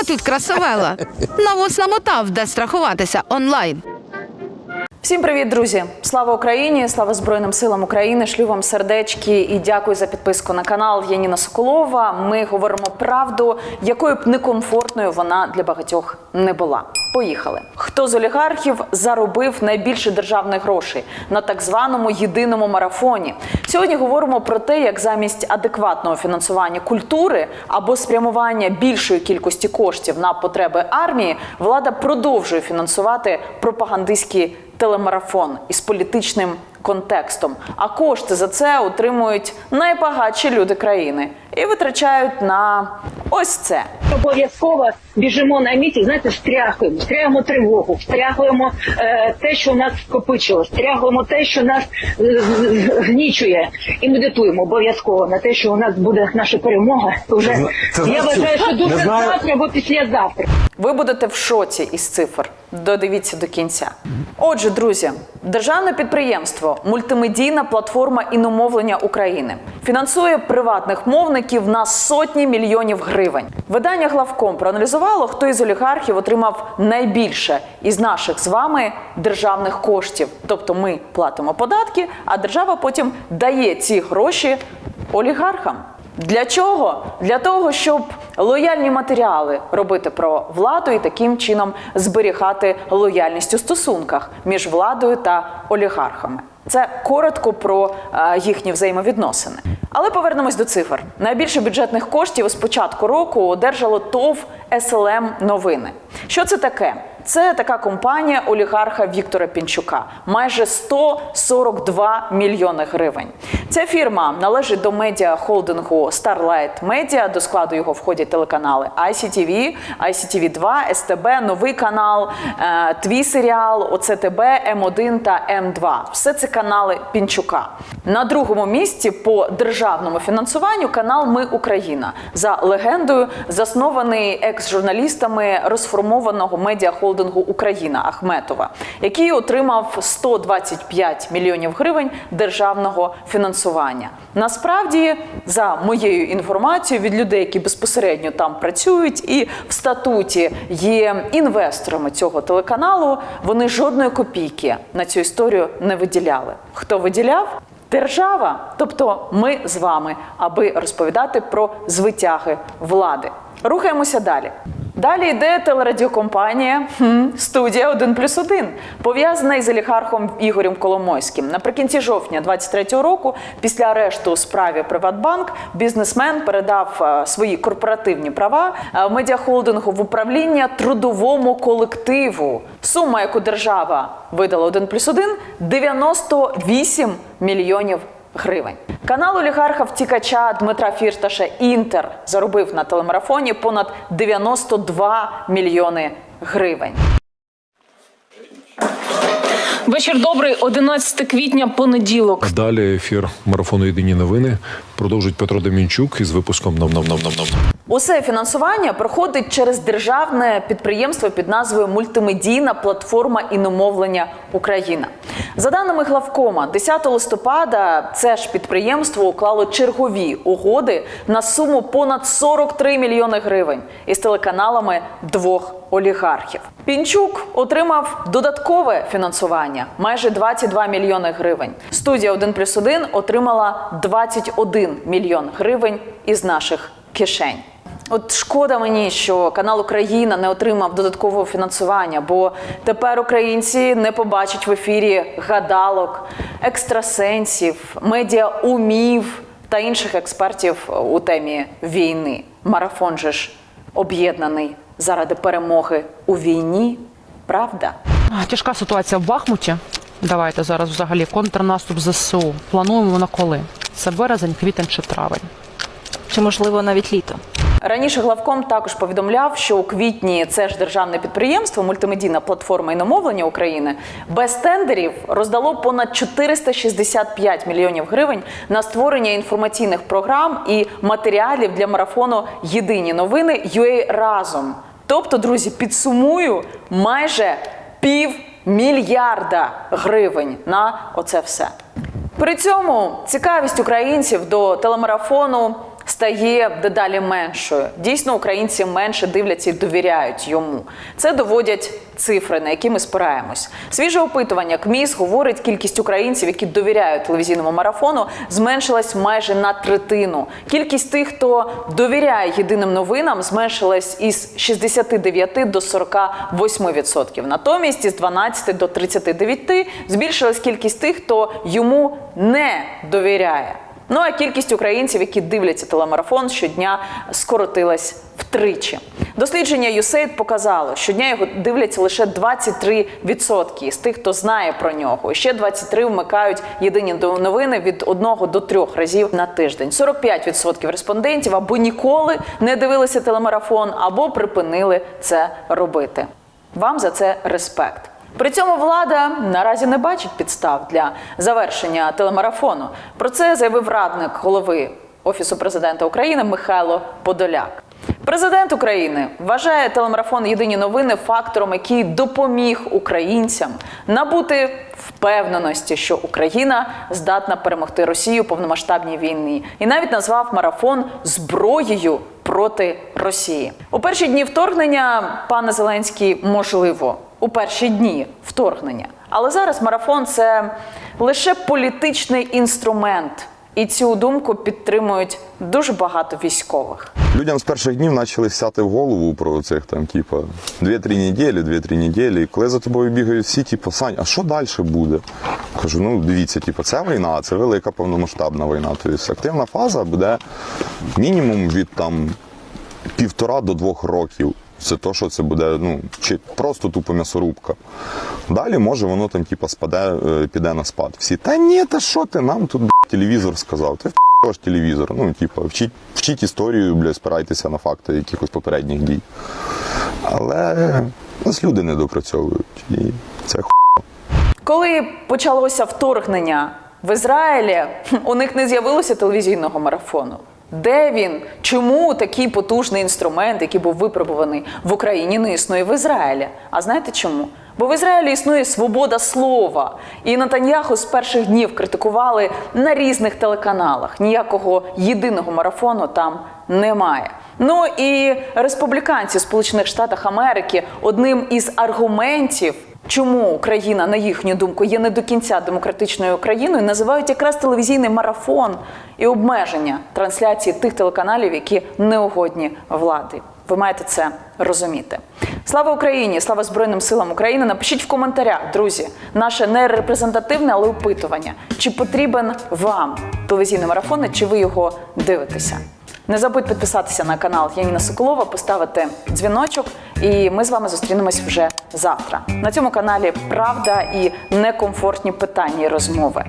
О, тут красавела. Навоз намотав, де страхуватися онлайн. Всім привіт, друзі! Слава Україні! Слава Збройним силам України! Шлю вам сердечки і дякую за підписку на канал. Я Ніна Соколова. Ми говоримо правду, якою б некомфортною вона для багатьох не була. Поїхали. Хто з олігархів заробив найбільше державних грошей на так званому єдиному марафоні? Сьогодні говоримо про те, як замість адекватного фінансування культури або спрямування більшої кількості коштів на потреби армії влада продовжує фінансувати пропагандистські телемарафон із політичним контекстом. А кошти за це отримують найбагатші люди країни і витрачають на ось це. Обов'язково біжимо на місці, знаєте, стряхуємо, стряхуємо тривогу, стряхуємо е, те, що у нас скопичило, стряхуємо те, що нас е, гнічує, і медитуємо обов'язково на те, що у нас буде наша перемога. Вже Це це, я вважаю, що дуже завтра або післязавтра. Ви будете в шоці із цифр. Додивіться до кінця. Отже, друзі, державне підприємство Мультимедійна платформа іномовлення України фінансує приватних мовників на сотні мільйонів гривень. Видання главком проаналізувало, хто із олігархів отримав найбільше із наших з вами державних коштів. Тобто ми платимо податки, а держава потім дає ці гроші олігархам. Для чого? Для того, щоб лояльні матеріали робити про владу і таким чином зберігати лояльність у стосунках між владою та олігархами. Це коротко про е, їхні взаємовідносини. Але повернемось до цифр. Найбільше бюджетних коштів з початку року одержало ТОВ СЛМ Новини. Що це таке? Це така компанія олігарха Віктора Пінчука, майже 142 мільйони гривень. Ця фірма належить до медіа холдингу Starlight Media, До складу його входять телеканали ICTV, ICTV 2 СТБ, Новий канал, е, Твій серіал, ОЦТБ, М1 та М2. Все це канали Пінчука. На другому місці по державному фінансуванню канал Ми Україна за легендою, заснований екс-журналістами розформованого медіахолдингу Україна Ахметова, який отримав 125 мільйонів гривень державного фінансування. Насправді, за моєю інформацією від людей, які безпосередньо там працюють, і в статуті є інвесторами цього телеканалу, вони жодної копійки на цю історію не виділяли. Хто виділяв? Держава, тобто ми з вами, аби розповідати про звитяги влади. Рухаємося далі. Далі йде телерадіокомпанія студія 1 плюс 1, пов'язана із олігархом Ігорем Коломойським. Наприкінці жовтня 23-го року, після арешту у справі Приватбанк, бізнесмен передав е, свої корпоративні права е, медіахолдингу в управління трудовому колективу. Сума, яку держава видала 1 плюс 1 – 98 мільйонів гривень. Канал олігарха втікача Дмитра Фірташа Інтер заробив на телемарафоні понад 92 мільйони гривень. Вечір добрий, 11 квітня, понеділок. Далі ефір марафону Єдині новини продовжить Петро Демінчук із випуском нам нам нам нам нам. Усе фінансування проходить через державне підприємство під назвою Мультимедійна платформа іномовлення Україна. За даними главкома, 10 листопада це ж підприємство уклало чергові угоди на суму понад 43 мільйони гривень із телеканалами двох олігархів. Пінчук отримав додаткове фінансування майже 22 мільйони гривень. Студія 1 плюс 1 отримала 21 мільйон гривень із наших кишень. От шкода мені, що канал Україна не отримав додаткового фінансування, бо тепер українці не побачать в ефірі гадалок, екстрасенсів, медіаумів та інших експертів у темі війни. Марафон же ж об'єднаний заради перемоги у війні. Правда? Тяжка ситуація в Бахмуті. Давайте зараз взагалі контрнаступ ЗСУ. Плануємо на коли? Це березень, квітень чи травень. чи можливо навіть літо. Раніше главком також повідомляв, що у квітні це ж державне підприємство, мультимедійна платформа іномовлення України без тендерів роздало понад 465 мільйонів гривень на створення інформаційних програм і матеріалів для марафону Єдині новини UA разом. Тобто, друзі, підсумую майже пів мільярда гривень на оце все. При цьому цікавість українців до телемарафону стає дедалі меншою. Дійсно, українці менше дивляться і довіряють йому. Це доводять цифри, на які ми спираємось. Свіже опитування КМІС говорить, кількість українців, які довіряють телевізійному марафону, зменшилась майже на третину. Кількість тих, хто довіряє єдиним новинам, зменшилась із 69 до 48%. Натомість із 12 до 39 збільшилась кількість тих, хто йому не довіряє. Ну а кількість українців, які дивляться телемарафон, щодня скоротилась втричі. Дослідження USAID показало, щодня його дивляться лише 23% з тих, хто знає про нього. Ще 23 вмикають єдині новини від 1 до 3 разів на тиждень. 45% респондентів або ніколи не дивилися телемарафон, або припинили це робити. Вам за це респект. При цьому влада наразі не бачить підстав для завершення телемарафону. Про це заявив радник голови Офісу президента України Михайло Подоляк. Президент України вважає телемарафон Єдині новини фактором, який допоміг українцям набути впевненості, що Україна здатна перемогти Росію у повномасштабній війні, і навіть назвав марафон зброєю проти Росії. У перші дні вторгнення, пане Зеленський, можливо, у перші дні вторгнення. Але зараз марафон це лише політичний інструмент, і цю думку підтримують дуже багато військових. Людям з перших днів почали сяти в голову про цих там, типа, 2-3 неділі, 2-3 неділі. Коли за тобою бігають всі, типу, Сань, а що далі буде? Кажу, ну дивіться, типу, це війна, це велика повномасштабна війна. Тобто активна фаза буде мінімум від там півтора до двох років. Це то, що це буде, ну, чи просто тупо м'ясорубка. Далі, може, воно там, типу, спаде, е, піде на спад. Всі, та ні, та що ти, нам тут б**, телевізор сказав. Ти ж телевізор. Ну, типу, вчіть, вчіть історію, бля, спирайтеся на факти якихось попередніх дій. Але нас люди не допрацьовують. І це ху... Коли почалося вторгнення в Ізраїлі, у них не з'явилося телевізійного марафону. Де він? Чому такий потужний інструмент, який був випробуваний в Україні, не існує в Ізраїлі? А знаєте чому? Бо в Ізраїлі існує свобода слова. І Натаньяху з перших днів критикували на різних телеканалах. Ніякого єдиного марафону там немає. Ну і республіканці Сполучених Штатах Америки одним із аргументів, чому Україна, на їхню думку, є не до кінця демократичною країною, називають якраз телевізійний марафон і обмеження трансляції тих телеканалів, які неугодні влади. Ви маєте це розуміти. Слава Україні! Слава Збройним силам України! Напишіть в коментарях, друзі, наше не репрезентативне, але опитування. Чи потрібен вам телевізійний марафон, чи ви його дивитеся? Не забудь підписатися на канал Яніна Соколова, поставити дзвіночок, і ми з вами зустрінемось вже завтра. На цьому каналі правда і некомфортні питання і розмови.